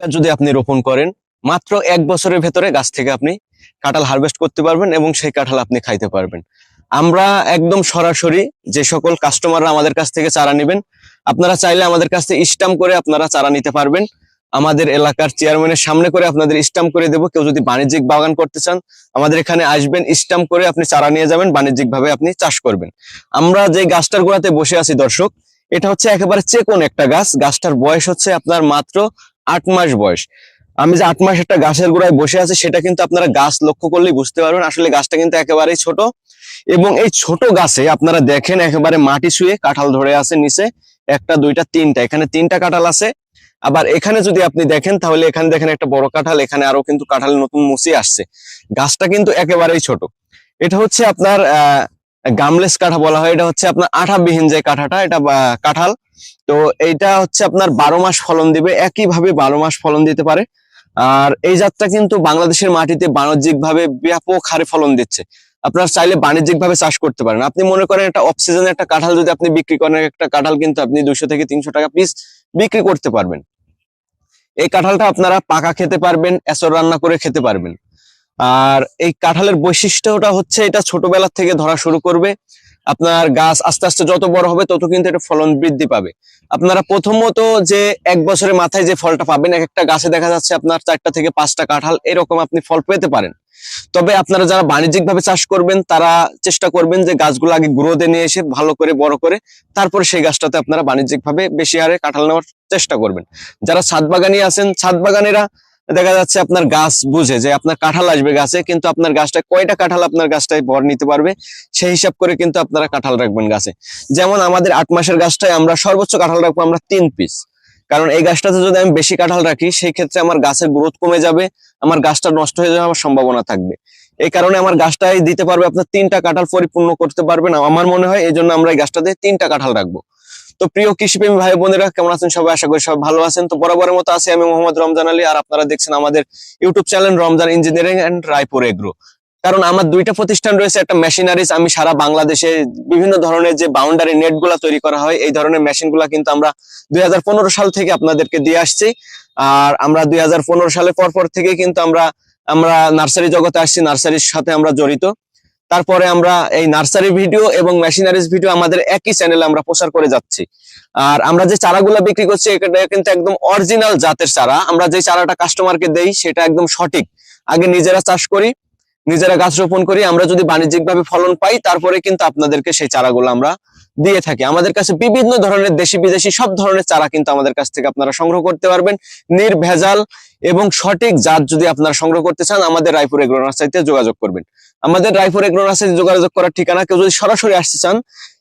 যদি আপনি রোপণ করেন, মাত্র এক বছরের ভেতরে গাছ থেকে আপনি কাঁঠাল হারভেস্ট করতে পারবেন এবং সেই কাঁঠাল আপনি খাইতে পারবেন। আমরা একদম সরাসরি যে সকল কাস্টমাররা আমাদের কাছ থেকে চারা নেবেন, আপনারা চাইলে আমাদের কাছ থেকে স্টাম্প করে আপনারা চারা নিতে পারবেন। আমাদের এলাকার চেয়ারম্যানের সামনে করে আপনাদের স্টাম্প করে দেবো। কেউ যদি বাণিজ্যিক বাগান করতে চান, আমাদের এখানে আসবেন স্টাম্প করে আপনি চারা নিয়ে যাবেন বাণিজ্যিক ভাবে আপনি চাষ করবেন। আমরা যে গাছটার গোড়াতে বসে আছি দর্শক, এটা হচ্ছে একেবারে চেকোন একটা গাছ। গাছটার বয়স হচ্ছে আপনার মাত্র আট মাস বয়স। আমি যে আট মাস একটা গাছের গোড়ায় বসে আছি, সেটা কিন্তু আপনারা গাছ লক্ষ্য করলেই বুঝতে পারবেন। আসলে গাছটা কিন্তু একেবারেই ছোট এবং এই ছোট গাছে আপনারা দেখেন একেবারে মাটি শুয়ে কাঁঠাল ধরে আছে নিচে, একটা, দুইটা, তিনটা। এখানে তিনটা কাঁঠাল আছে। আবার এখানে যদি আপনি দেখেন, তাহলে এখানে দেখেন একটা বড় কাঁঠাল, এখানে আরও কিন্তু কাঁঠাল নতুন মুচি আসছে। গাছটা কিন্তু একেবারেই ছোট। এটা হচ্ছে আপনার, আহ, গামলেস কাঠা বলা হয়। এটা হচ্ছে আপনার আঠাবিহীন যে কাঠাটা, এটা কাঁঠাল। তো এইটা হচ্ছে আপনার বারো মাস ফলন দিবে, একইভাবে বারো মাস ফলন দিতে পারে। আর এই জাতটা কিন্তু বাংলাদেশের মাটিতে বাণিজ্যিক ভাবে ব্যাপক হারে ফলন দিচ্ছে। আপনার চাইলে বাণিজ্যিক ভাবে চাষ করতে পারেন। আপনি মনে করেন একটা অফ সিজনে একটা কাঁঠাল যদি আপনি বিক্রি করেন, একটা কাঁঠাল কিন্তু আপনি দুশো থেকে তিনশো টাকা পিস বিক্রি করতে পারবেন। এই কাঁঠালটা আপনারা পাকা খেতে পারবেন, এসর রান্না করে খেতে পারবেন। আর এই কাঁঠালের বৈশিষ্ট্যটা হচ্ছে এটা ছোটবেলা থেকে ধরা শুরু করবে। আপনার গাছ আস্তে আস্তে যত বড় হবে, তত কিন্তু এটা ফলন বৃদ্ধি পাবে। আপনারা প্রথমত যে এক বছরের মাথায় যে ফলটা পাবেন, এক একটা গাছে দেখা যাচ্ছে আপনার চারটা থেকে পাঁচটা কাঁঠাল, এরকম আপনি ফল পেতে পারেন। তবে আপনারা যারা বাণিজ্যিক ভাবে চাষ করবেন, তারা চেষ্টা করবেন যে গাছগুলো আগে গ্রোথে নিয়ে এসে ভালো করে, বড় করে, তারপরে সেই গাছটাতে আপনারা বাণিজ্যিক ভাবে বেশি হারে কাঁঠাল নেওয়ার চেষ্টা করবেন। যারা ছাদ বাগানি আছেন, ছাদ বাগানেরা দেখা যাচ্ছে আপনার গাছ বুঝে যে আপনার কাঁঠাল আসবে গাছে, কিন্তু আপনার গাছটা কয়টা কাঁঠাল আপনার গাছটায় ভর নিতে পারবে? সেই হিসাব করে কিন্তু আপনারা কাঁঠাল রাখবেন গাছে। যেমন আমাদের আট মাসের গাছটায় আমরা সর্বোচ্চ কাঁঠাল রাখব আমরা তিন পিস কারণ এই গাছটাতে যদি আমি বেশি কাঁঠাল রাখি, সেই ক্ষেত্রে আমার গাছের গ্রোথ কমে যাবে, আমার গাছটা নষ্ট হয়ে যাওয়ার সম্ভাবনা থাকবে। এই কারণে আমার গাছটাই দিতে পারবে আপনার তিনটা কাঁঠাল পরিপূর্ণ করতে পারবেন আমার মনে হয় এই জন্য আমরা এই গাছটাতে তিনটা কাঁঠাল রাখব। তো প্রিয় কৃষিপ্রেমী ভাই বোনেরা, কেমন আছেন সবাই? আশা করি সব ভালো আছেন। তো বরাবরের মতো আছি আমি মোহাম্মদ রমজান আলী, আর আপনারা দেখছেন আমাদের YouTube channel Ramzan engineering and Raipur agro. কারণ আমার দুইটা প্রতিষ্ঠান রয়েছে, একটা মেশিনারিজ, আমি সারা বাংলাদেশে বিভিন্ন ধরনের যে বাউন্ডারি নেটগুলা তৈরি করা হয়, এই ধরনের মেশিনগুলা কিন্তু আমরা দুই হাজার পনেরো সাল থেকে আপনাদেরকে দিয়ে আসছি। আর আমরা দুই হাজার পনেরো সালে পর পর থেকে কিন্তু আমরা আমরা নার্সারি জগতে আসছি, নার্সারির সাথে আমরা জড়িত। তারপরে আমরা এই নার্সারি ভিডিও এবং মেশিনারিজ ভিডিও আমাদের একই চ্যানেলে আমরা প্রচার করে যাচ্ছি। আর আমরা যে চারাগুলা বিক্রি করছি এটা কিন্তু একদম অরিজিনাল জাতের চারা। আমরা যে চারাটা কাস্টমারকে দেই, সেটা একদম সঠিক। আগে নিজেরা চাষ করি, নিজেরা গাছ রোপণ করি। আমরা যদি বাণিজ্যিকভাবে ফলন পাই, তারপরে কিন্তু আপনাদেরকে সেই চারাগুলো আমরা দিয়ে থাকি। আমাদের কাছে বিভিন্ন ধরনের দেশি বিদেশি সব ধরনের চারা কিন্তু আমাদের কাছ থেকে আপনারা সংগ্রহ করতে পারবেন। নির্ভেজাল এবং সঠিক জাত যদি আপনারা সংগ্রহ করতে চান, আমাদের রায়পুর এগ্রো নার্সারিতে যোগাযোগ করবেন। আমাদের রায়পুর এগ্রো নার্সারিতে যোগাযোগ করার ঠিকানা কেউ যদি সরাসরি আসতে চান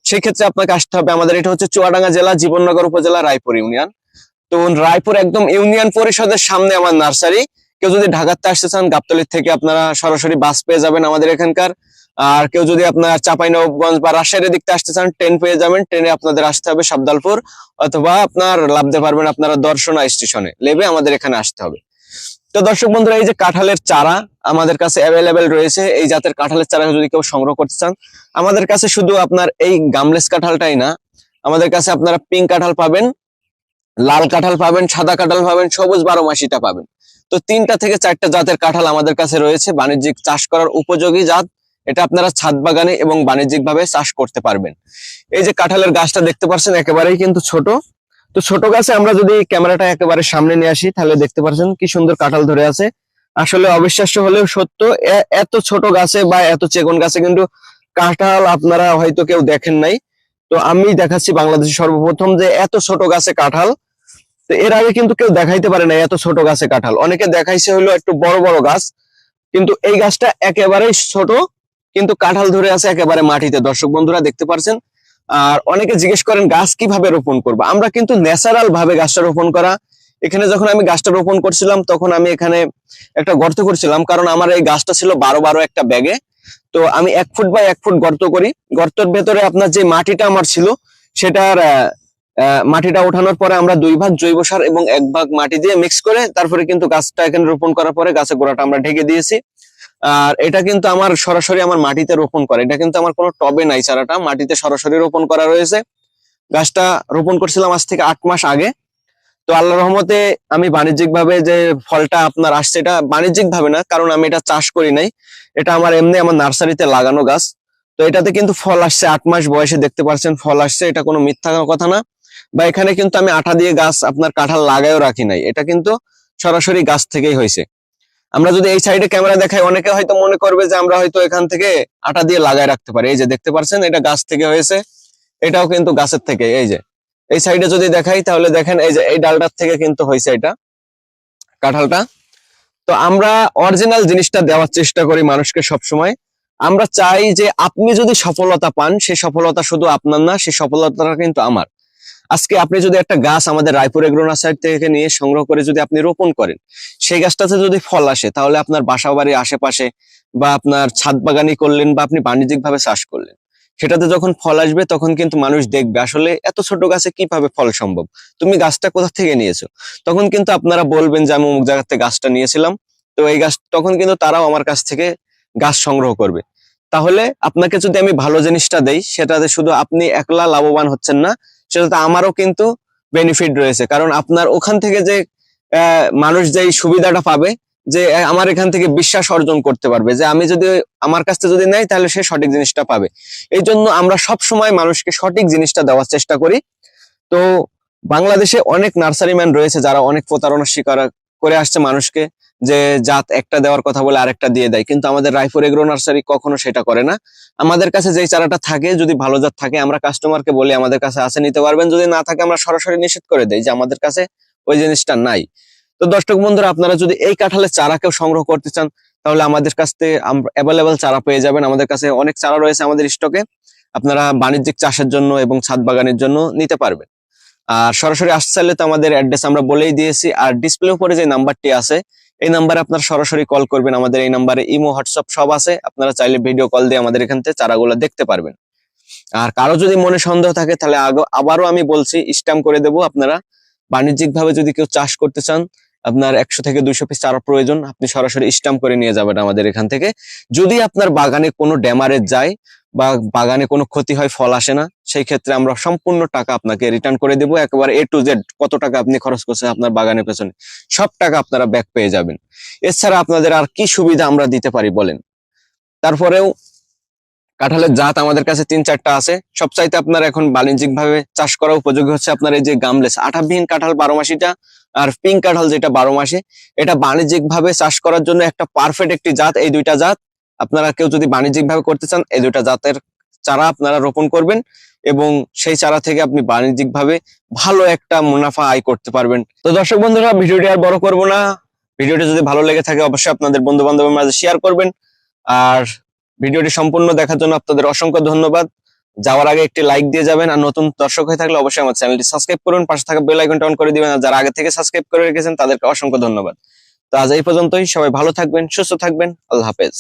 সেই ক্ষেত্রে আপনাকে আসতে হবে আমাদের। এটা হচ্ছে চুয়াডাঙ্গা জেলা, জীবননগর উপজেলা, রায়পুর ইউনিয়ন। তো রায়পুর একদম ইউনিয়ন পরিষদের সামনে আমার নার্সারি। কেউ যদি ঢাকাতে আসতে চান গাবতলির থেকে আপনারা সরাসরি বাস পেয়ে যাবেন আমাদের এখানকার। আর কেউ যদি আপনার চাঁপাইনবাবগঞ্জ বা রাজশাহীর দিকতে আসতে চান ট্রেন পেয়ে যাবেন ট্রেনে আপনাদের আসতে হবে সাবদালপুর অথবা আপনার লাভতে পারবেন আপনারা দর্শনা স্টেশনে লেবে আমাদের এখানে আসতে হবে। তো দর্শক বন্ধুরা, এই যে কাঁঠালের চারা আমাদের কাছে অ্যাভেলেবেল রয়েছে, এই জাতের কাঁঠালের চারা যদি কেউ সংগ্রহ করতে চান, আমাদের কাছে শুধু আপনার এই গামলেস কাঁঠালটাই না, আমাদের কাছে আপনারা পিঙ্ক কাঁঠাল পাবেন, লাল কাঁঠাল পাবেন, সাদা কাঁঠাল পাবেন, সবুজ বারো মাসিটা পাবেন। তো তিনটা থেকে চারটা জাতের কাঁঠাল আমাদের কাছে রয়েছে, বাণিজ্যিক চাষ করার উপযোগী জাত। এটা আপনারা ছাদ বাগানে এবং বাণিজ্যিক ভাবে চাষ করতে পারবেন। এই যে কাঁঠালের গাছটা দেখতে পাচ্ছেন, একেবারেই কিন্তু ছোট। তো ছোট গাছে আমরা যদি ক্যামেরাটা একেবারে সামনে নিয়ে আসি, তাহলে দেখতে পাচ্ছেন কি সুন্দর কাঁঠাল ধরে আছে। আসলে অবিশ্বাস্য হলেও সত্য এত ছোট গাছে বা এত চেগুন গাছে কিন্তু কাঁঠাল আপনারা হয়তো কেউ দেখেন নাই। তো আমি দেখাচ্ছি বাংলাদেশে সর্বপ্রথম যে এত ছোট গাছে কাঁঠাল। তো এর আগে কিন্তু কেউ দেখাইতে পারে না এত ছোট গাছে কাঁঠাল। অনেকে দেখাইছে হলো একটু বড় বড় গাছ, কিন্তু এই গাছটা একেবারেই ছোট। কিন্তু কাঁঠাল ধরে আছে একেবারে মাটিতে। দর্শক বন্ধুরা, দেখতে পারছেন? আর অনেকে জিজ্ঞেস করেন, গাছ কীভাবে রোপণ করব? আমরা কিন্তু ন্যাচারাল ভাবে গাছটা রোপণ করা, এখানে যখন আমি গাছটা রোপণ করছিলাম, তখন আমি এখানে একটা গর্ত করছিলাম, কারণ আমার এই গাছটা ছিল বারো বারো একটা ব্যাগে। তো আমি এক ফুট বাই এক ফুট গর্ত করি। গর্তর ভেতরে আপনার যে মাটিটা আমার ছিল, সেটার মাটিটা ওঠানোর পরে আমরা দুই ভাগ জৈব সার এবং এক ভাগ মাটি দিয়ে মিক্স করে তারপরে কিন্তু গাছটা এখানে রোপণ করার পরে গাছের গোড়াটা আমরা ঢেকে দিয়েছি। আর এটা কিন্তু আমার সরাসরি আমার মাটিতে রোপণ করে। এটা কিন্তু আমার কোনো টবে নাই চারাটা, মাটিতে সরাসরি রোপণ করা রয়েছে। গাছটা রোপণ করছিলাম আজ থেকে আট মাস আগে। তো আল্লাহ রহমতে আমি বাণিজ্যিক ভাবে যে ফলটা আপনার আসছে, এটা বাণিজ্যিক ভাবে না, কারণ আমি এটা চাষ করি নাই। এটা আমার এমনি আমার নার্সারিতে লাগানো গাছ। তো এটাতে কিন্তু ফল আসছে, আট মাস বয়সে দেখতে পাচ্ছেন ফল আসছে, এটা কোনো মিথ্যা কথা না। বা এখানে কিন্তু আমি আঠা দিয়ে গাছ আপনার কাঁঠাল লাগায়ও রাখি নাই। এটা কিন্তু সরাসরি গাছ থেকেই হয়েছে। আমরা যদি এই সাইডে ক্যামেরা দেখাই, অনেকে হয়তো মনে করবে যে আমরা হয়তো এখান থেকে আটা দিয়ে লাগায় রাখতে পারি। এই যে দেখতে পাচ্ছেন, এটা গাছ থেকে হয়েছে। এটাও কিন্তু গাছের থেকে, এই যে। এই সাইডে যদি দেখাই, তাহলে দেখেন এই যে এই ডালটার থেকে কিন্তু হয়েছে এটা, কাঁঠালটা। তো আমরা অরিজিনাল জিনিসটা দেওয়ার চেষ্টা করি মানুষকে সবসময়। আমরা চাই যে আপনি যদি সফলতা পান সেই সফলতা শুধু আপনার না সেই সফলতাটা কিন্তু আমার। আজকে আপনি যদি একটা গাছ আমাদের রায়পুর এগ্রোনা সাইড থেকে নিয়ে সংগ্রহ করে যদি আপনি রোপণ করেন, সেই গাছটাতে যদি ফল আসে, তাহলে আপনার বাসা বাড়ির আশেপাশে বা আপনার ছাদ বাগানি করলেন বা আপনি বাণিজ্যিক ভাবে চাষ করলেন, সেটাতে যখন ফল আসবে তখন কিন্তু মানুষ দেখবে, আসলে এত ছোট গাছে কীভাবে ফল সম্ভব? তুমি গাছটা কোথা থেকে নিয়েছো? তখন কিন্তু আপনারা বলবেন যে, আমি অমুক জায়গা থেকে গাছটা নিয়েছিলাম। তো এই গাছ, তখন কিন্তু তারাও আমার কাছ থেকে গাছ সংগ্রহ করবে। তাহলে আপনাকে যদি আমি ভালো জিনিসটা দেই, সেটাতে শুধু আপনি একলা লাভবান হচ্ছেন না সেটাতে আমারও কিন্তু বেনিফিট রয়েছে। কারণ আপনার ওখান থেকে যে মানুষ যেই সুবিধাটা পাবে, যে আমার এখান থেকে বিশ্বাস অর্জন করতে পারবে, যে আমি যদি আমার কাছ থেকে যদি নেই তাহলে সে সঠিক জিনিসটা পাবে। এই জন্য আমরা সব সময় মানুষকে সঠিক জিনিসটা দেওয়ার চেষ্টা করি। তো, বাংলাদেশে অনেক নার্সারি ম্যান রয়েছে যারা অনেক প্রতারণার শিকার করে আসছে মানুষকে। যে জাত একটা দেওয়ার কথা বলে আরেকটা দিয়ে দেয়। কিন্তু আমাদের রায়পুর এগ্রো নার্সারি কখনো সেটা করে না। আমাদের কাছে যেই চারাটা থাকে, যদি ভালো জাত থাকে, আমরা কাস্টমারকে বলি, আমাদের কাছে আছে, নিতে পারবেন। যদি না থাকে, আমরা সরাসরি নিষেধ করে দেই যে আমাদের কাছে ওই জিনিসটা নাই। তো দর্শক বন্ধুরা, আপনারা যদি এই কাঁঠালের চারা কেউ সংগ্রহ করতে চান, তাহলে আমাদের কাছ থেকে অ্যাভেলেবেল চারা পেয়ে যাবেন। আমাদের কাছে অনেক চারা রয়েছে আমাদের স্টকে। আপনারা বাণিজ্যিক চাষের জন্য এবং ছাদ বাগানের জন্য নিতে পারবেন। আর সরাসরি আসতে চাইলে তো আমাদের অ্যাড্রেস আমরা বলেই দিয়েছি। আর ডিসপ্লে উপরে যে নাম্বারটি আছে এই নাম্বারে আপনারা সরাসরি কল করবেন। আমাদের এই নাম্বারে ইমো, হোয়াটসঅ্যাপ সব আছে। আপনারা চাইলে ভিডিও কল দিয়ে আমাদের এখান থেকে চারাগুলো দেখতে পারবেন। আর কারও যদি মনে সন্দেহ থাকে, তাহলে আবারও আমি বলছি স্ট্যাম্প করে দেবো আপনারা। বাণিজ্যিক ভাবে যদি কেউ চাষ করতে চান, আপনার একশো থেকে দুইশো পিস চারা প্রয়োজন, আপনি সরাসরি স্ট্যাম্প করে নিয়ে যাবেন আমাদের এখান থেকে। যদি আপনার বাগানে কোনো ড্যামারেজ যায় বা বাগানে কোনো ক্ষতি হয়, ফল আসে না, সেই ক্ষেত্রে আমরা সম্পূর্ণ টাকা আপনাকে রিটার্ন করে দেবো। একেবারে এ টু জেড কত টাকা আপনি খরচ করছেন আপনার বাগানের পেছনে, সব টাকা আপনারা ব্যাক পেয়ে যাবেন। এছাড়া আপনাদের আর কি সুবিধা আমরা দিতে পারি বলেন? তারপরেও কাঁঠালের জাত আমাদের কাছে তিন চারটা আছে। সবচাইতে আপনার এখন বাণিজ্যিক ভাবে চাষ করা উপযোগী হচ্ছে আপনার এই যে গামলেস, আঠাবিহীন কাঁঠাল বারো মাসিটা আর পিঙ্ক কাঁঠাল যেটা বারো মাসে, এটা বাণিজ্যিক ভাবে চাষ করার জন্য একটা পারফেক্ট একটি জাত, এই দুইটা জাত। আপনারা কেউ যদি বাণিজ্যিক ভাবে করতে চান, এই দুটা জাতের চারা আপনারা রোপণ করবেন এবং সেই চারা থেকে আপনি বাণিজ্যিক ভাবে ভালো একটা মুনাফা আয় করতে পারবেন। তো দর্শক বন্ধুরা, ভিডিওটি আর বড় করব না। ভিডিওটি যদি ভালো লেগে থাকে, অবশ্যই আপনাদের বন্ধু বান্ধবের মাঝে শেয়ার করবেন। আর ভিডিওটি সম্পূর্ণ দেখার জন্য আপনাদের অসংখ্য ধন্যবাদ। যাওয়ার আগে একটি লাইক দিয়ে যাবেন। আর নতুন দর্শক হয়ে থাকলে অবশ্যই আমার চ্যানেলটি সাবস্ক্রাইব করুন। পাশে থাকা বেল আইকনটা অন করে দিবেন। আর যারা আগে থেকে সাবস্ক্রাইব করে রেখেছেন, তাদেরকে অসংখ্য ধন্যবাদ। তো আজ এই পর্যন্তই। সবাই ভালো থাকবেন, সুস্থ থাকবেন। আল্লাহ হাফেজ।